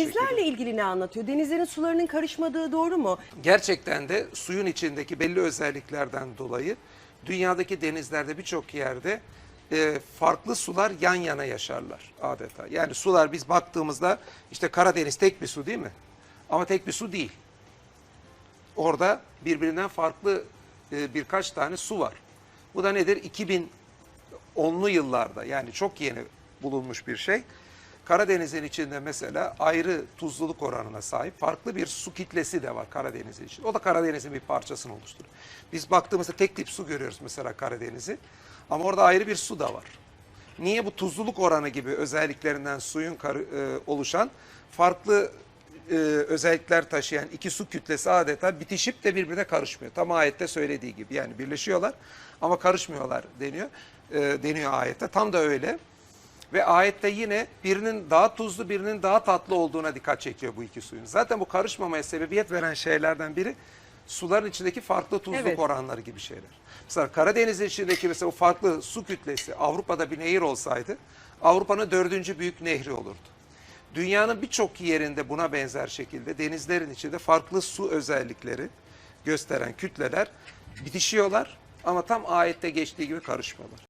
denizlerle şekilde. ilgili ne anlatıyor? Denizlerin sularının karışmadığı doğru mu? Gerçekten de suyun içindeki belli özelliklerden dolayı dünyadaki denizlerde birçok yerde e, farklı sular yan yana yaşarlar adeta. Yani sular biz baktığımızda işte Karadeniz tek bir su değil mi? Ama tek bir su değil. Orada birbirinden farklı e, birkaç tane su var. Bu da nedir? 2010'lu yıllarda yani çok yeni bulunmuş bir şey. Karadeniz'in içinde mesela ayrı tuzluluk oranına sahip farklı bir su kitlesi de var Karadeniz'in içinde. O da Karadeniz'in bir parçasını oluşturuyor. Biz baktığımızda tek tip su görüyoruz mesela Karadeniz'i ama orada ayrı bir su da var. Niye bu tuzluluk oranı gibi özelliklerinden suyun e, oluşan farklı e, özellikler taşıyan iki su kütlesi adeta bitişip de birbirine karışmıyor. Tam ayette söylediği gibi yani birleşiyorlar ama karışmıyorlar deniyor. E, deniyor ayette. Tam da öyle. Ve ayette yine birinin daha tuzlu birinin daha tatlı olduğuna dikkat çekiyor bu iki suyun. Zaten bu karışmamaya sebebiyet veren şeylerden biri suların içindeki farklı tuzluk Evet. oranları gibi şeyler. Mesela Karadeniz'in içindeki mesela o farklı su kütlesi Avrupa'da bir nehir olsaydı Avrupa'nın dördüncü büyük nehri olurdu. Dünyanın birçok yerinde buna benzer şekilde denizlerin içinde farklı su özellikleri gösteren kütleler bitişiyorlar ama tam ayette geçtiği gibi karışmıyorlar.